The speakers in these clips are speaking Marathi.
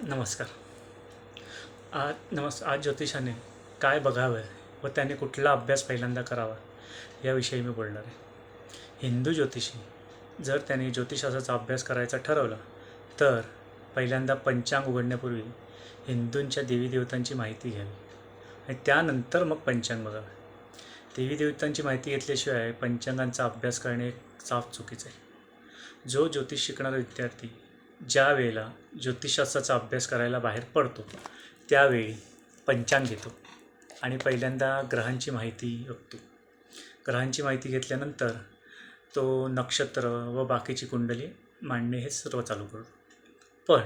नमस्कार. आज नमस् आज ज्योतिषाने काय बघावं व त्याने कुठला अभ्यास पहिल्यांदा करावा याविषयी मी बोलणार आहे. हिंदू ज्योतिषी जर त्याने ज्योतिषाचा अभ्यास करायचा ठरवला तर पहिल्यांदा पंचांग उघडण्यापूर्वी हिंदूंच्या देवी देवतांची माहिती घ्यावी आणि त्यानंतर मग पंचांग बघावं. देवी देवतांची माहिती घेतल्याशिवाय पंचांगांचा अभ्यास करणे साफ चुकीचं आहे. जो ज्योतिष शिकणारा विद्यार्थी ज्या वेळेला ज्योतिषशास्त्राचा अभ्यास करायला बाहेर पडतो. त्यावेळी पंचांग घेतो आणि पहिल्यांदा ग्रहांची माहिती बघतो. ग्रहांची माहिती घेतल्यानंतर तो नक्षत्र व बाकीची कुंडली मांडणे हे सर्व चालू करतो. पण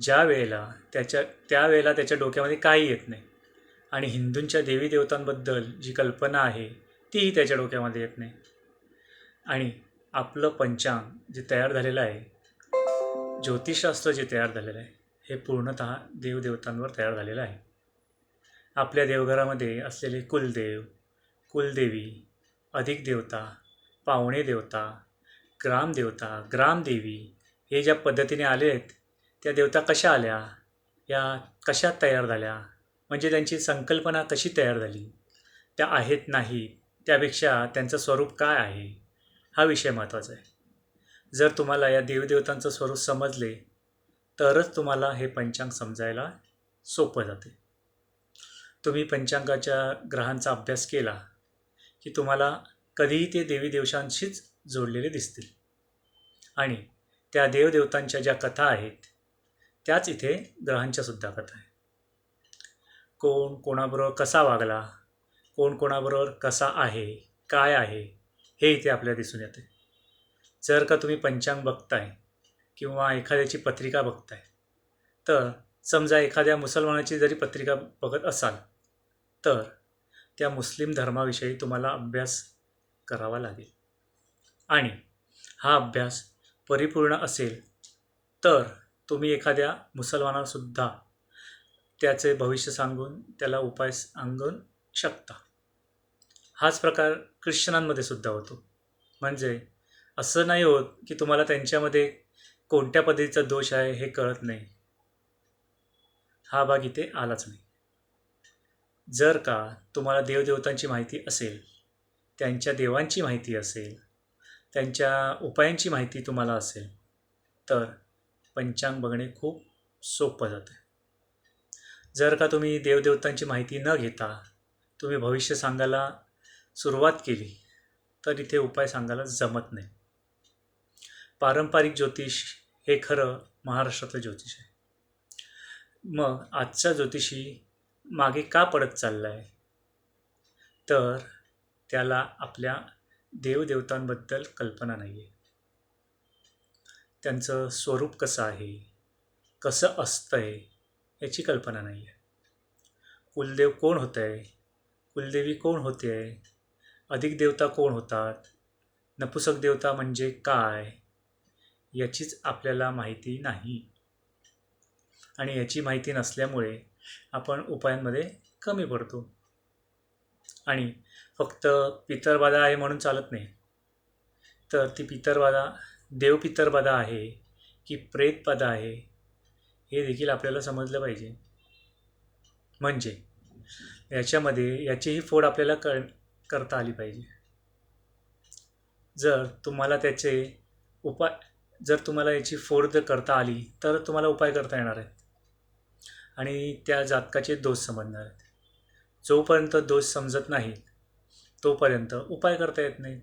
ज्या वेळेला त्याच्या त्यावेळेला त्याच्या डोक्यामध्ये काही येत नाही आणि हिंदूंच्या देवी देवतांबद्दल जी कल्पना आहे तीही त्याच्या डोक्यामध्ये येत नाही. आणि आपलं पंचांग जे तयार झालेलं आहे ज्योतिषशास्त्र जे तयार झालेलं आहे हे पूर्णतः देवदेवतांवर तयार झालेलं आहे. आपल्या देवघरामध्ये असलेले कुलदेव कुलदेवी अधिक देवता पावणे देवता ग्रामदेवता ग्रामदेवी हे ज्या पद्धतीने आले आहेत त्या देवता कशा आल्या या कशा तयार झाल्या म्हणजे त्यांची संकल्पना कशी तयार झाली त्या आहेत नाही त्यापेक्षा त्यांचं स्वरूप काय आहे हा विषय महत्त्वाचा आहे. जर तुम्हाला या देवदेवतांचं स्वरूप समजले तरच तुम्हाला हे पंचांग समजायला सोपं जाते. तुम्ही पंचांगाच्या ग्रहांचा अभ्यास केला की तुम्हाला कधीही ते देवी देवशांशीच जोडलेले दिसतील. आणि त्या देवदेवतांच्या ज्या कथा आहेत त्याच इथे ग्रहांच्यासुद्धा कथा आहे कोण कोणाबरोबर कसा वागला कोण कोणाबरोबर कसा आहे काय आहे हे इथे आपल्याला दिसून येते. जर का तुम्ही पंचांग बघताय किंवा एखाद्याची पत्रिका बघताय तर समजा एखाद्या मुसलमानाची जरी पत्रिका बघत असाल तर त्या मुस्लिम धर्माविषयी तुम्हाला अभ्यास करावा लागेल. आणि हा अभ्यास परिपूर्ण असेल तर तुम्ही एखाद्या मुसलमानासुद्धा त्याचे भविष्य सांगून त्याला उपाय सांगून शकता. हाच प्रकार ख्रिश्चनांमध्ये सुद्धा होतो. म्हणजे असं नाही होत की तुम्हाला त्यांच्यामध्ये कोणत्या पद्धतीचा दोष आहे हे कळत नाही. हा भाग इथे आलाच नाही. जर का तुम्हाला देवदेवतांची माहिती असेल त्यांच्या देवांची माहिती असेल त्यांच्या उपायांची माहिती तुम्हाला असेल तर पंचांग बघणे खूप सोपं जातं. जर का तुम्ही देवदेवतांची माहिती न घेता तुम्ही भविष्य सांगायला सुरुवात केली तर इथे उपाय सांगायला जमत नाही. पारंपरिक ज्योतिष हे खरं महाराष्ट्रातलं ज्योतिष आहे. मग आजचा ज्योतिषी मागे का पडत चालला आहे तर त्याला आपल्या देवदेवतांबद्दल कल्पना नाही आहे त्यांचं स्वरूप कसं आहे? कसं असतं आहे याची कल्पना नाही आहे कुलदेव कोण होतं आहे कुलदेवी कोण होते आहे अधिक देवता कोण होतात? नपुसक देवता म्हणजे काय? याचीच आपल्याला माहिती नाही. आणि याची माहिती नसल्यामुळे आपण उपायांमध्ये कमी पडतो. आणि फक्त पितरबाधा आहे म्हणून चालत नाही. तर ती पितरबाधा देवपितरबाधा आहे की प्रेतबाधा आहे हे देखील आपल्याला समजलं पाहिजे. म्हणजे याच्यामध्ये याचीही फोड आपल्याला कर करता आली पाहिजे. जर तुम्हाला त्याचे उपाय जर तुम्हाला याची फोड जर करता आली तर तुम्हाला उपाय करता येणार आहेत. आणि त्या जातकाचे दोष समजणार आहेत. जोपर्यंत दोष समजत नाही तोपर्यंत उपाय करता येत नाही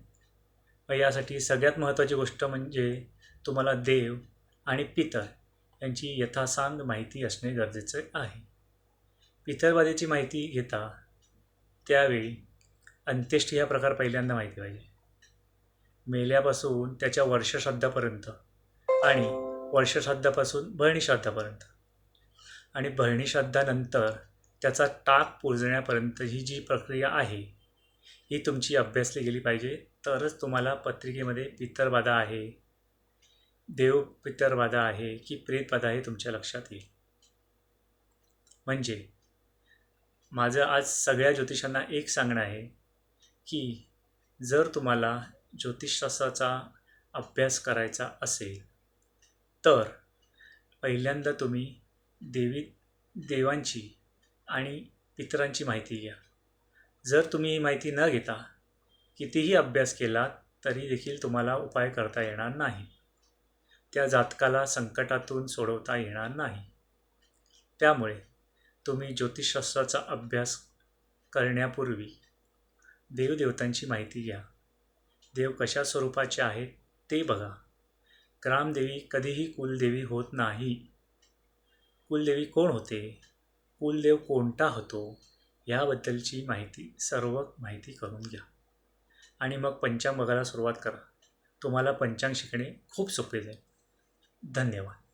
मग यासाठी सगळ्यात महत्त्वाची गोष्ट म्हणजे तुम्हाला देव आणि पितर यांची यथासांग माहिती असणे गरजेचे आहे. पितरबाधेची माहिती घेता त्यावेळी अंत्येष्टी हा प्रकार पहिल्यांदा माहिती पाहिजे. मेल्यापासून त्याच्या वर्षश्राद्धापर्यंत आणि वर्षश्राद्धापासून बहिणीश्राद्धापर्यंत आणि बहिणीश्राद्धानंतर त्याचा टाक पुजण्यापर्यंत ही जी प्रक्रिया आहे ही तुमची अभ्यासली गेली पाहिजे. तरच तुम्हाला पत्रिकेमध्ये पितरबाधा आहे देव पितरबाधा आहे की प्रेतबाधा आहे तुमच्या लक्षात येईल. म्हणजे माझं आज सगळ्या ज्योतिषांना एक सांगणं आहे की जर तुम्हाला ज्योतिषशास्त्राचा अभ्यास करायचा असेल तर पहिल्यांदा तुम्ही देवी देवांची आणि पितरांची माहिती घ्या. जर तुम्ही ही माहिती न घेता कितीही अभ्यास केला तरी देखील तुम्हाला उपाय करता येणार नाही. त्या जातकाला संकटातून सोडवता येणार नाही. त्यामुळे तुम्ही ज्योतिषशास्त्राचा अभ्यास करण्यापूर्वी देवदेवतांची माहिती घ्या. देव कशा स्वरूपाचे आहेत ते बघा. ग्रामदेवी कधीही कुलदेवी होत नाही. कुलदेवी कोण होते? कुलदेव कोणता होतो? याबद्दलची माहिती सर्व माहिती करून घ्या. आणि मग पंचांग बघायला सुरुवात करा. तुम्हाला पंचांग शिकणे खूप सोपे जाईल. धन्यवाद.